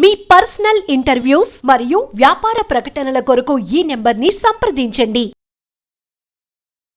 మీ personal interviews మరియు వ్యాపార ప్రకటనల కొరకు ఈ నెంబర్ని సంప్రదించండి.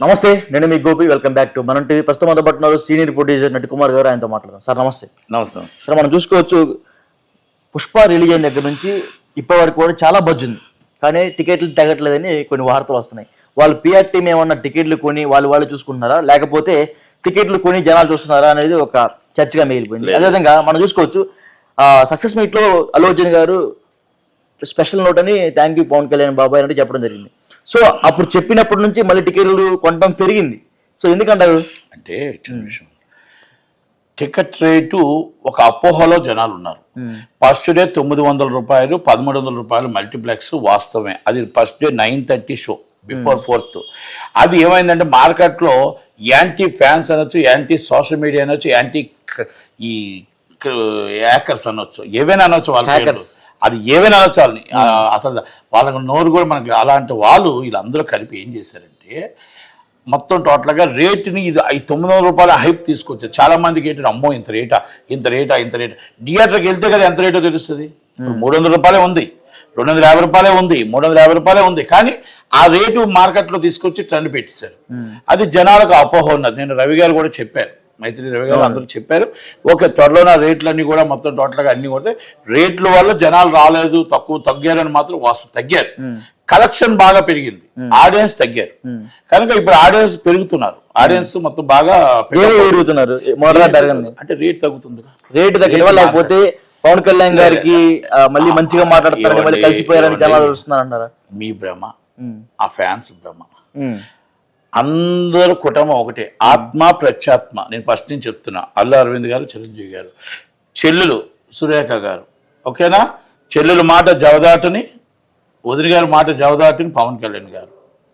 నమస్తే నేను మీ Gopi. Welcome back to Manam TV ప్రస్తుతం మొదలుపడుతున్నారు సీనియర్ ప్రొడ్యూసర్ నటి కుమార్ గారు ఆయనతో మాట్లాడదాం. సార్ నమస్తే. నమస్తే సార్ మనం చూసుకోవచ్చు పుష్ప రిలీజ్ అయిన దగ్గర నుంచి ఇప్పటి వరకు కూడా చాలా బజ్ ఉంది. కానీ టికెట్లు తగ్గట్లేదని కొన్ని వార్తలు వస్తున్నాయి. వాళ్ళు పిఆర్ టీం ఏమన్నా టికెట్లు కొని వాళ్ళు వాళ్ళు చూసుకుంటున్నారా? లేకపోతే టికెట్లు కొని జనాలు చూస్తున్నారా అనేది ఒక చర్చగా మిగిలిపోయింది. అదేవిధంగా మనం చూసుకోవచ్చు సక్సెస్ మీట్లో అల్లు అర్జున్ గారు స్పెషల్ నోట్ అని థ్యాంక్ యూ పవన్ కళ్యాణ్ బాబాయ్ అంటే చెప్పడం జరిగింది. సో అప్పుడు చెప్పినప్పటి నుంచి మళ్ళీ టికెట్లు కొనడం పెరిగింది. సో ఎందుకంటారు? అంటే టికెట్ రేటు ఒక అపోహలో జనాలు ఉన్నారు. ఫస్ట్ డే తొమ్మిది వందల రూపాయలు పదమూడు వందల రూపాయలు మల్టీప్లెక్స్ వాస్తవమే. అది first day nine thirty show before fourth అది ఏమైందంటే మార్కెట్లో యాంటీ ఫ్యాన్స్ అనొచ్చు యాంటీ సోషల్ మీడియా అనొచ్చు యాంటీ ఈ హ్యాకర్స్ అనొచ్చు. ఏవైనా అనొచ్చు వాళ్ళ. అది ఏవైనా అనొచ్చు వాళ్ళని. అసలు వాళ్ళకి నోరు కూడా మనకి అలాంటి వాళ్ళు వీళ్ళందరూ కలిపి ఏం చేశారంటే మొత్తం టోటల్గా రేటుని ఇది ఐ తొమ్మిది వందల రూపాయల హైప్ తీసుకొచ్చారు. చాలా మందికి ఏంటంటే అమ్మో ఇంత రేటా ఇంత రేటా ఇంత రేటా థియేటర్కి వెళ్తే కదా ఎంత రేటో తెలుస్తుంది? మూడు వందల రూపాయలే ఉంది. రెండు వందల యాభై రూపాయలే ఉంది. మూడు వందల యాభై రూపాయలే ఉంది. కానీ ఆ రేటు మార్కెట్లో తీసుకొచ్చి ట్రెండ్ పెట్టేశారు. అది జనాలకు అపోహ ఉన్నది. నేను రవి గారు కూడా చెప్పారు. మైత్రి రవి గారు అందరూ చెప్పారు. ఓకే త్వరలో నా రేట్లన్నీ కూడా మొత్తం టోటల్గా అన్ని కూడా రేట్ల వల్ల జనాలు రాలేదు తక్కువ తగ్గారని మాత్రం వాస్తవం తగ్గారు. కలెక్షన్ బాగా పెరిగింది. ఆడియన్స్ తగ్గారు. కనుక ఇప్పుడు ఆడియన్స్ పెరుగుతున్నారు. ఆడియన్స్ మొత్తం బాగా పెరుగుతున్నారు? అంటే రేట్ తగ్గుతుంది. రేటు లేకపోతే పవన్ కళ్యాణ్ గారికి మళ్ళీ మంచిగా మాట్లాడతారని మళ్ళీ కలిసిపోయారని జనాలు? చూస్తున్నారు అంటారా మీ భ్రమ. ఆ ఫ్యాన్స్ భ్రమ. అందరు కుటుంబం ఒకటే. ఆత్మ ప్రత్యాత్మ. నేను ఫస్ట్ నుంచి చెప్తున్నా. అల్లు అరవింద్ గారు చిరంజీవి గారు. చెల్లెలు సురేఖ గారు. ఓకేనా? చెల్లెలు మాట జవదాటని వదిన గారి మాట జవదాటని పవన్ కళ్యాణ్ గారు.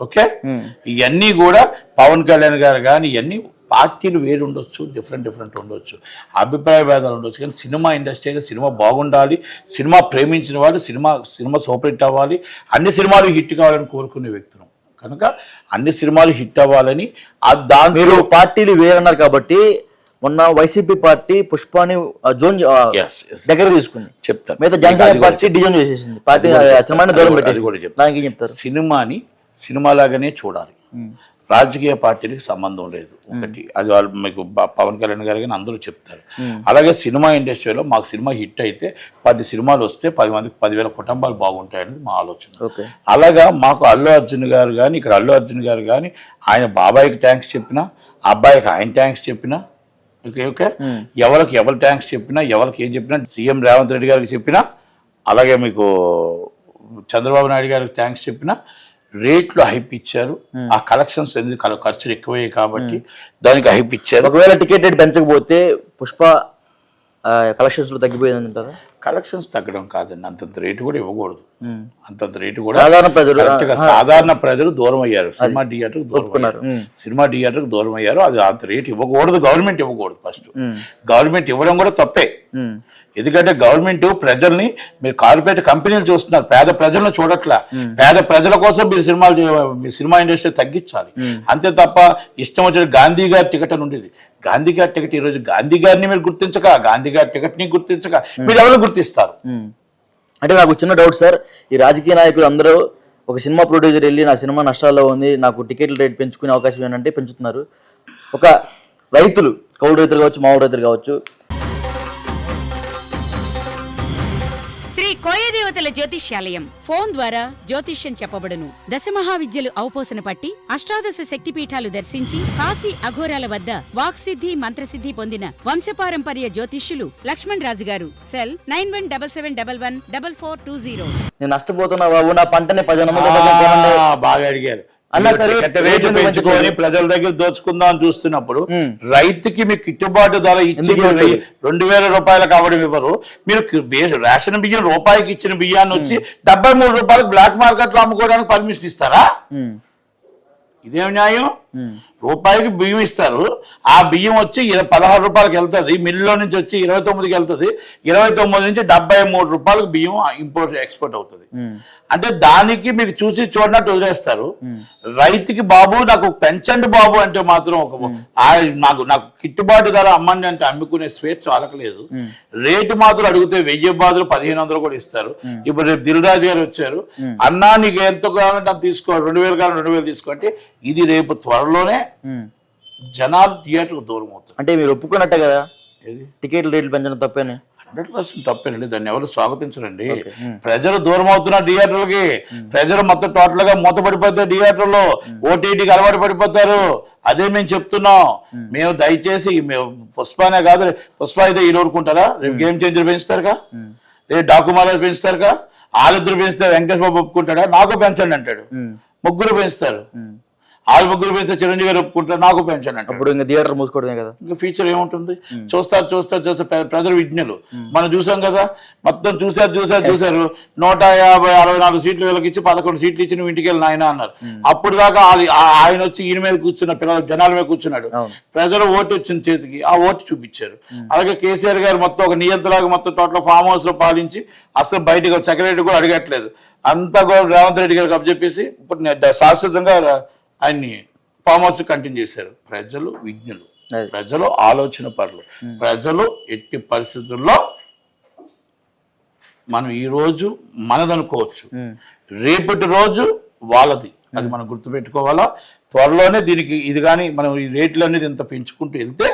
ఓకే. ఇవన్నీ కూడా పవన్ కళ్యాణ్ గారు కానీ ఇవన్నీ పార్టీలు వేరు ఉండొచ్చు డిఫరెంట్ డిఫరెంట్ ఉండొచ్చు. అభిప్రాయ భేదాలు ఉండొచ్చు. కానీ సినిమా ఇండస్ట్రీగా సినిమా బాగుండాలి. సినిమా ప్రేమించిన వాళ్ళు సినిమా సినిమా సూపర్ హిట్ అవ్వాలి. అన్ని సినిమాలు హిట్ కావాలని కోరుకునే వ్యక్తులు. కనుక అన్ని సినిమాలు హిట్ అవ్వాలని ఆ దాని మీరు పార్టీలు వేరన్నారు కాబట్టి మొన్న వైసీపీ పార్టీ పుష్పాని జోన్. దగ్గర తీసుకుంది. చెప్తాను మిగతా జనసేన పార్టీ డిజైన్ చేసేసింది. పార్టీ సినిమాని. దూరం పెట్టేసి కూడా చెప్తాను. దానికి చెప్తారు? సినిమాని సినిమాలాగానే చూడాలి. రాజకీయ పార్టీలకు సంబంధం లేదు. ఒకటి అది వాళ్ళు మీకు పవన్ కళ్యాణ్ గారు కానీ అందరూ చెప్తారు. అలాగే సినిమా ఇండస్ట్రీలో మాకు సినిమా హిట్ అయితే పది సినిమాలు వస్తే పది మందికి పదివేల కుటుంబాలు బాగుంటాయనేది మా ఆలోచన. ఓకే. అలాగా మాకు అల్లు అర్జున్ గారు కానీ ఇక్కడ అల్లు అర్జున్ గారు కానీ ఆయన బాబాయ్కి ట్యాంక్స్ చెప్పినా అబ్బాయికి ఆయన ట్యాంక్స్ చెప్పినా ఓకే ఓకే? ఎవరికి ఎవరు ట్యాంక్స్ చెప్పినా ఎవరికి ఏం చెప్పినా సీఎం రేవంత్ రెడ్డి గారికి చెప్పినా అలాగే మీకు చంద్రబాబు నాయుడు గారికి థ్యాంక్స్ చెప్పినా రేట్లు హైప్ ఇచ్చారు. ఆ కలెక్షన్స్ ఎందుకు ఖర్చులు ఎక్కువయ్యాయి కాబట్టి దానికి హైప్ ఇచ్చారు. ఒకవేళ టికెట్ రేట్ పెంచకపోతే పుష్ప కలెక్షన్స్లో తగ్గిపోయింది అంటారా? కలెక్షన్స్ తగ్గడం కాదండి. అంతంత రేటు కూడా ఇవ్వకూడదు. అంతంత రేటు కూడా సాధారణ ప్రజలు, సాధారణ ప్రజలు దూరం అయ్యారు సినిమా థియేటర్ దూరం. అయ్యారు. సినిమా థియేటర్ దూరం అయ్యారు అది అంత రేటు ఇవ్వకూడదు. గవర్నమెంట్ ఇవ్వకూడదు ఫస్ట్. గవర్నమెంట్ ఇవ్వడం కూడా తప్పే. ఎందుకంటే గవర్నమెంట్ ప్రజల్ని మీరు కార్పొరేట్ కంపెనీలు చూస్తున్నారు. పేద ప్రజలను చూడట్లా. పేద ప్రజల కోసం మీరు సినిమాలు మీ సినిమా ఇండస్ట్రీ తగ్గించాలి. అంతే తప్ప ఇష్టం వచ్చిన గాంధీ గారి టికెట్ అని ఉండేది. గాంధీ గారి టికెట్ ఈ రోజు గాంధీ గారిని మీరు గుర్తించక గాంధీ గారి టికెట్ని గుర్తించక మీరు ఎవరు గుర్తిస్తారు. అంటే నాకు చిన్న డౌట్ సార్ ఈ రాజకీయ నాయకులు అందరూ ఒక సినిమా ప్రొడ్యూసర్ వెళ్ళి నా సినిమా నష్టాల్లో ఉంది నాకు టికెట్ల రేట్ పెంచుకునే అవకాశం ఏంటంటే పెంచుతున్నారు. ఒక రైతులు కౌలు రైతులు కావచ్చు మామూలు రైతులు కావచ్చు కోయదేవతల జ్యోతిష్యాలయం. ఫోన్ ద్వారా జ్యోతిష్యం చెప్పబడును. దశ మహావిద్యలు ఔపోసన పట్టి అష్టాదశ శక్తిపీఠాలు దర్శించి కాశీ అఘోరాల వద్ద వాక్సిద్ధి మంత్రసిద్ధి పొందిన వంశపారంపర్య జ్యోతిష్యులు లక్ష్మణ్ రాజు గారు. Cell nine one double seven double one double four two zero. నేను నష్టపోతున్నా బాబు నా పంటని పది బాగా అడిగారు. అన్నా సరే, రేట్లు పెంచుకొని ప్రజల దగ్గర దోచుకుందాం అని చూస్తున్నప్పుడు. రైతుకి మీకు గిట్టుబాటు ధర ఇచ్చి? రెండు వేల రూపాయలకు అవ్వడం ఇవ్వరు మీరు రేషన్ బియ్యం రూపాయికి ఇచ్చిన బియ్యాన్ని వచ్చి డెబ్బై మూడు రూపాయలకు బ్లాక్ మార్కెట్లో అమ్ముకోవడానికి పర్మిషన్ ఇస్తారా. ఇదేం న్యాయం రూపాయికి బియ్యం ఇస్తారు. ఆ బియ్యం వచ్చి పదహారు రూపాయలకి వెళ్తుంది. మిల్లులో నుంచి వచ్చి ఇరవై తొమ్మిదికి వెళ్తుంది. ఇరవై తొమ్మిది నుంచి డెబ్బై మూడు రూపాయలకు బియ్యం ఇంపోర్ట్ ఎక్స్పోర్ట్ అవుతుంది. అంటే దానికి మీకు చూసి చూడనట్టు వదిలేస్తారు. రైతుకి బాబు నాకు పెంచండి బాబు అంటే మాత్రం ఒక నాకు నాకు కిట్టుబాటు ధర అమ్మండి అంటే అమ్ముకునే స్వేచ్ఛ వాళ్ళకి లేదు రేటు మాత్రం అడిగితే వెయ్యి బాధలు పదిహేను వందలు కూడా ఇస్తారు. ఇప్పుడు రేపు దిల్రాజు గారు వచ్చారు. అన్నా నీకు ఎంత కావాలంటే అంత తీసుకో రెండు వేలు కావాలి రెండు వేలు తీసుకో అంటే ఇది రేపు త్వరలోనే జనాలు థియేటర్కు దూరం అవుతారు అంటే మీరు ఒప్పుకున్నట్టే కదా? ఏది? టికెట్ రేట్లు పెంచడం తప్పేనే? Hundred percent తప్పేనండి. దాన్ని ఎవరు స్వాగతించరండి. ప్రజలు దూరం అవుతున్నారు థియేటర్లకి. ప్రజలు మొత్తం టోటల్గా మూతపడిపోతారు థియేటర్లో ఓటీటీకి అలవాటు పడిపోతారు. అదే మేము చెప్తున్నాం. మేము దయచేసి మేము పుష్పనే కాదు పుష్ప అయితే ఈ ఊరుకుంటారా? రేపు గేమ్ చేంజర్ పెంచుతారుగా? రేపు డాకుమారాలు పెంచుతారుగా? వాళ్ళిద్దరు పెంచితే వెంకటేష్ బాబు ఒప్పుకుంటాడా? నాకు పెంచండి అంటాడు. ముగ్గురు పెంచుతారు. వాళ్ళ ముగ్గురు పెంచితే చిరంజీవి గారు ఒప్పుకుంటారు నాకు పెంచండి అంటాడు. అప్పుడు ఇంకా థియేటర్ మూసుకోవడమే కదా. ఇంకా ఫ్యూచర్ ఏముంటుంది? చూస్తారు చూస్తారు చూస్తారు ప్ర- ప్రజలు విజ్ఞులు. మనం చూసాం కదా మొత్తం చూసారు చూసారు చూసారు నూట యాభై అరవై నాలుగు సీట్లు వీళ్ళకి ఇచ్చి పదకొండు సీట్లు ఇచ్చి నువ్వు ఇంటికి వెళ్ళి నాయన అన్నారు. అప్పుడు దాకా ఆయన వచ్చి ఈయన మీద కూర్చున్న పిల్లలు జనాల మీద కూర్చున్నాడు. ప్రజలు ఓటు వచ్చిన చేతికి ఆ ఓటు చూపించారు. అలాగే కేసీఆర్ గారు మొత్తం ఒక నియంత్రలాగా మొత్తం టోటల్ ఫామ్ హౌస్లో పాలించి అసలు బయటకు సెక్రటరీ కూడా అడగట్లేదు. అంతా కూడా రేవంత్ రెడ్డి గారికి అప్పచెప్పేసి ఇప్పుడు శాశ్వతంగా ఆయన్ని ఫామ్ హౌస్ కంటిన్యూ చేశారు. ప్రజలు విజ్ఞులు. ప్రజలు ఆలోచన పరులు. ప్రజలు ఎట్టి పరిస్థితుల్లో మనం ఈ రోజు మనదనుకోవచ్చు. రేపటి రోజు వాళ్ళది. అది మనం గుర్తుపెట్టుకోవాలా? త్వరలోనే దీనికి ఇది కానీ మనం ఈ రేట్లు అనేది ఇంత పెంచుకుంటూ వెళ్తే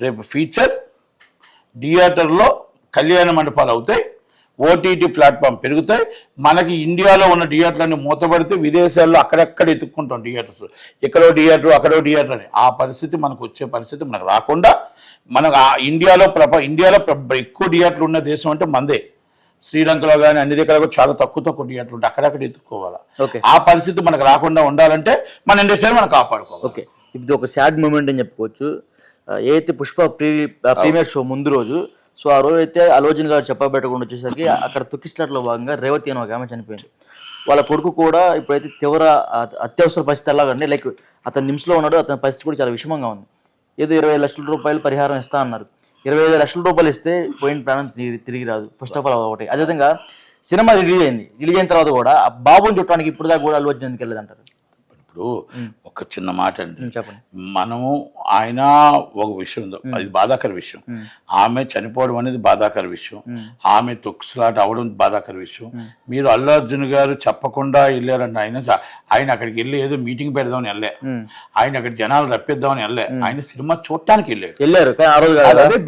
రేపు ఫీచర్ థియేటర్లో కళ్యాణ మండపాలు అవుతాయి. ఓటీటీ ప్లాట్ఫామ్ పెరుగుతాయి. మనకి ఇండియాలో ఉన్న థియేటర్లన్నీ మూతపడితే విదేశాల్లో అక్కడెక్కడ ఎత్తుక్కుంటాం థియేటర్స్. ఎక్కడో థియేటర్ అక్కడో థియేటర్ అని. ఆ పరిస్థితి మనకు వచ్చే పరిస్థితి మనకు రాకుండా మనకు ఆ ఇండియాలో ప్రప ఇండియాలో ఎక్కువ థియేటర్లు ఉన్న దేశం అంటే మందే. శ్రీలంకలో కానీ అన్ని దగ్గర చాలా తక్కువ తక్కువ థియేటర్లు ఉంటాయి అక్కడక్కడ ఎత్తుక్కోవాలా. ఓకే. ఆ పరిస్థితి మనకు రాకుండా ఉండాలంటే మన ఇండస్ట్రీని మనం కాపాడుకోవాలి. ఓకే. ఇది ఒక సాడ్ మూమెంట్ అని చెప్పుకోవచ్చు. ఏదైతే పుష్ప ప్రీ ప్రీమియర్ షో ముందు రోజు సో ఆ రోజు అయితే అలోజన్ గారు చెప్పబెట్టకుండా వచ్చేసరికి అక్కడ తొక్కిస్లాట్లో భాగంగా రేవతి అని ఒక ఆమె చనిపోయింది. వాళ్ళ కొడుకు కూడా ఇప్పుడైతే తీవ్ర అత్యవసర పరిస్థితి ఎలాగండి లైక్ అతను నిమ్స్లో ఉన్నాడు అతని పరిస్థితి కూడా చాలా విషమంగా ఉంది. ఏదో ఇరవై లక్షల రూపాయలు పరిహారం ఇస్తా అన్నారు. ఇరవై ఐదు లక్షల రూపాయలు ఇస్తే పోయిన ప్రాణం తిరిగి తిరిగి రాదు. ఫస్ట్ ఆఫ్ ఆల్ ఒకటి అదేవిధంగా సినిమా రిలీజ్ అయింది. రిలీజ్ అయిన తర్వాత కూడా ఆ బాబుని చుట్టానికి ఇప్పుడు దాకా కూడా అల్లు అర్జున్ ఎందుకు వెళ్ళలేదు అంటారు ఇప్పుడు ఒక చిన్న మాట అండి. మనము ఆయన ఒక విషయం ఉంది అది బాధాకర విషయం. ఆమె చనిపోవడం అనేది బాధాకర విషయం. ఆమె తొక్కుసలాట అవడం బాధాకర విషయం. మీరు అల్లు అర్జున్ గారు చెప్పకుండా వెళ్ళారంటే ఆయన ఆయన అక్కడికి వెళ్ళి ఏదో మీటింగ్ పెడదామని వెళ్ళే ఆయన అక్కడ జనాలు రప్పిద్దామని వెళ్ళే ఆయన సినిమా చూడటానికి వెళ్ళాడు. వెళ్ళారు.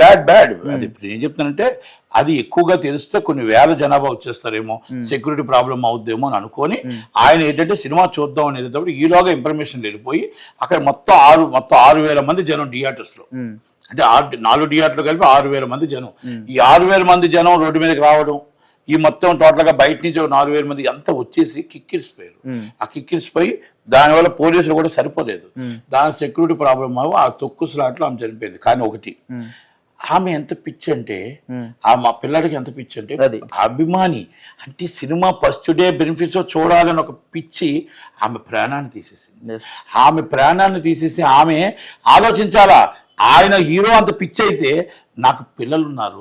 బ్యాడ్ బ్యాడ్ అది ఏం చెప్తానంటే అది ఎక్కువగా తెలిస్తే కొన్ని వేల జనాభా వచ్చేస్తారేమో సెక్యూరిటీ ప్రాబ్లం అవుద్దేమో అని అనుకొని ఆయన ఏంటంటే సినిమా చూద్దాం అనేది తప్పుడు ఈలోగా ఇన్ఫర్మేషన్ వెళ్ళిపోయి అక్కడ మొత్తం ఆరు మొత్తం ఆరు వేల మంది జనం థియేటర్స్లో. ఉమ్. అంటే ఆరు నాలుగు థియేటర్లు కలిపి ఆరు వేల మంది జనం. ఈ ఆరు వేల మంది జనం రోడ్డు మీదకి రావడం ఈ మొత్తం టోటల్గా బయట నుంచి నాలుగు వేల మంది అంతా వచ్చేసి కిక్కిరిసిపోయారు ఆ కిక్కిరిసిపోయి దానివల్ల పోలీసులు కూడా సరిపోలేదు. దాని సెక్యూరిటీ ప్రాబ్లం ఆ తొక్కు స్లాట్లో ఆమె చనిపోయింది. కానీ ఒకటి ఆమె ఎంత పిచ్చి అంటే ఆ మా పిల్లడికి ఎంత పిచ్చి అంటే అది. అభిమాని అంటే సినిమా ఫస్ట్ డే బెనిఫిట్స్ చూడాలని ఒక పిచ్చి ఆమె ప్రాణాన్ని తీసేసింది. ఆమె ప్రాణాన్ని తీసేసి ఆమె ఆలోచించాలా ఆయన హీరో అంత పిచ్చి అయితే నాకు పిల్లలు ఉన్నారు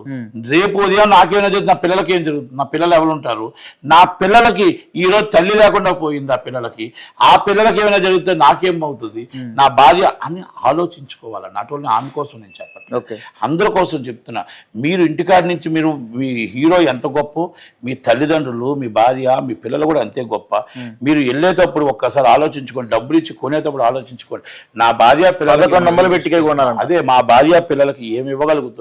రేపు ఉదయం నాకేమైనా జరుగుతుంది నా పిల్లలకి ఏం జరుగుతుంది? నా పిల్లలు ఎవరు ఉంటారు నా పిల్లలకి ఈ రోజు తల్లి లేకుండా పోయింది ఆ పిల్లలకి? ఆ పిల్లలకి ఏమైనా జరిగితే నాకేం అవుతుంది? నా భార్య అని ఆలోచించుకోవాలి? నాట్ ఓన్లీ ఆమె కోసం నేను చెప్పట్లేదు. ఓకే. అందరి కోసం చెప్తున్నా. మీరు ఇంటికాడి నుంచి మీరు మీ హీరో ఎంత గొప్ప మీ తల్లిదండ్రులు మీ భార్య మీ పిల్లలు కూడా అంతే గొప్ప. మీరు వెళ్ళేటప్పుడు ఒక్కసారి ఆలోచించుకోండి. డబ్బులు ఇచ్చి కొనేటప్పుడు ఆలోచించుకోండి. నా భార్య పిల్లలకి పెట్టుకే కొన్నారంట. అదే మా భార్య పిల్లలకి ఏమి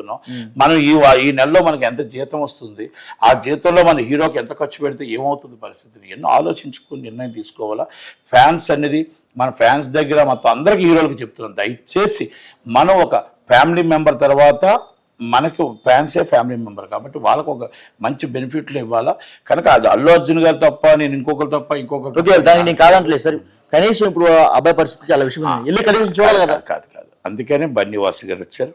ఇవ్వగలుగుతున్నాం మనం ఈ ఈ నెలలో మనకి ఎంత జీతం వస్తుంది ఆ జీతంలో మన హీరోకి ఎంత ఖర్చు పెడితే ఏమవుతుంది పరిస్థితిని ఎన్నో ఆలోచించుకుని నిర్ణయం తీసుకోవాలా. ఫ్యాన్స్ అనేది మన ఫ్యాన్స్ దగ్గర మొత్తం అందరికి హీరోలకు చెప్తున్నాం దయచేసి మనం ఒక ఫ్యామిలీ మెంబర్ తర్వాత మనకు ఫ్యాన్సే ఫ్యామిలీ మెంబర్ కాబట్టి వాళ్ళకు ఒక మంచి బెనిఫిట్లు ఇవ్వాలా. కనుక అది అల్లు అర్జున్ గారు తప్ప నేను ఇంకొకరు తప్ప ఇంకొకరు దానికి నేను కాదంటలేదు సార్. కనీసం ఇప్పుడు అబ్బాయి పరిస్థితి చాలా విషయం వెళ్ళి కనీసం చూడాలి కదా. కాదు కాదు అందుకనే బన్నీవాసి గారు వచ్చారు.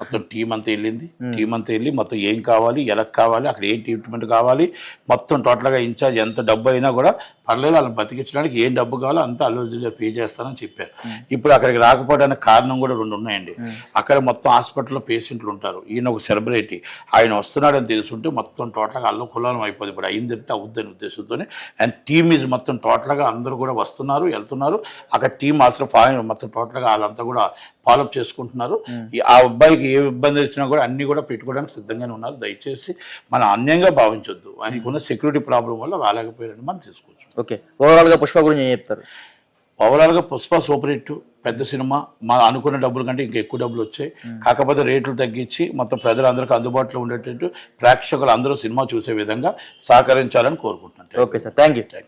మొత్తం టీం అంతా వెళ్ళింది. టీం అంతా వెళ్ళి మొత్తం ఏం కావాలి ఎలా కావాలి అక్కడ ఏం ట్రీట్మెంట్ కావాలి మొత్తం టోటల్గా ఇన్ఛార్జ్ ఎంత డబ్బు అయినా కూడా పర్లేదు వాళ్ళని బతికించడానికి ఏం డబ్బు కావాలో అంతా అల్లుగా పే చేస్తానని చెప్పారు. ఇప్పుడు అక్కడికి రాకపోవడానికి కారణం కూడా రెండు ఉన్నాయండి. అక్కడ మొత్తం హాస్పిటల్లో పేషెంట్లు ఉంటారు. ఈయన ఒక సెలబ్రిటీ ఆయన వస్తున్నాడని తెలుసుంటే మొత్తం టోటల్గా అల్లు కులాలం అయిపోతుంది ఇప్పుడు అయిందంటే అవుద్దని ఉద్దేశంతో అండ్ టీమ్ ఈజ్ మొత్తం టోటల్గా అందరూ కూడా వస్తున్నారు వెళ్తున్నారు. అక్కడ టీం అసలు ఫా- మొత్తం టోటల్గా వాళ్ళంతా కూడా ఫాలోఅప్ చేసుకుంటున్నారు. ఈ ఆ అబ్బాయికి ఏ ఇబ్బంది వచ్చినా కూడా అన్ని కూడా పెట్టుకోవడానికి సిద్ధంగానే ఉన్నారు. దయచేసి మనం అన్యంగా భావించొద్దు. ఆయనకున్న సెక్యూరిటీ ప్రాబ్లం వల్ల రాలేకపోయారని మనం తీసుకోవచ్చు ఓకే. ఓవరాల్గా పుష్ప గురించి ఏం చెప్తారు? ఓవరాల్గా పుష్ప సూపర్ హిట్ పెద్ద సినిమా. మన అనుకున్న డబ్బుల కంటే ఇంకా ఎక్కువ డబ్బులు వచ్చాయి. కాకపోతే రేట్లు తగ్గించి మొత్తం ప్రజలందరికీ అందుబాటులో ఉండేటట్టు ప్రేక్షకులు అందరూ సినిమా చూసే విధంగా సహకరించాలని కోరుకుంటున్నాను. Okay sir. Thank you thank you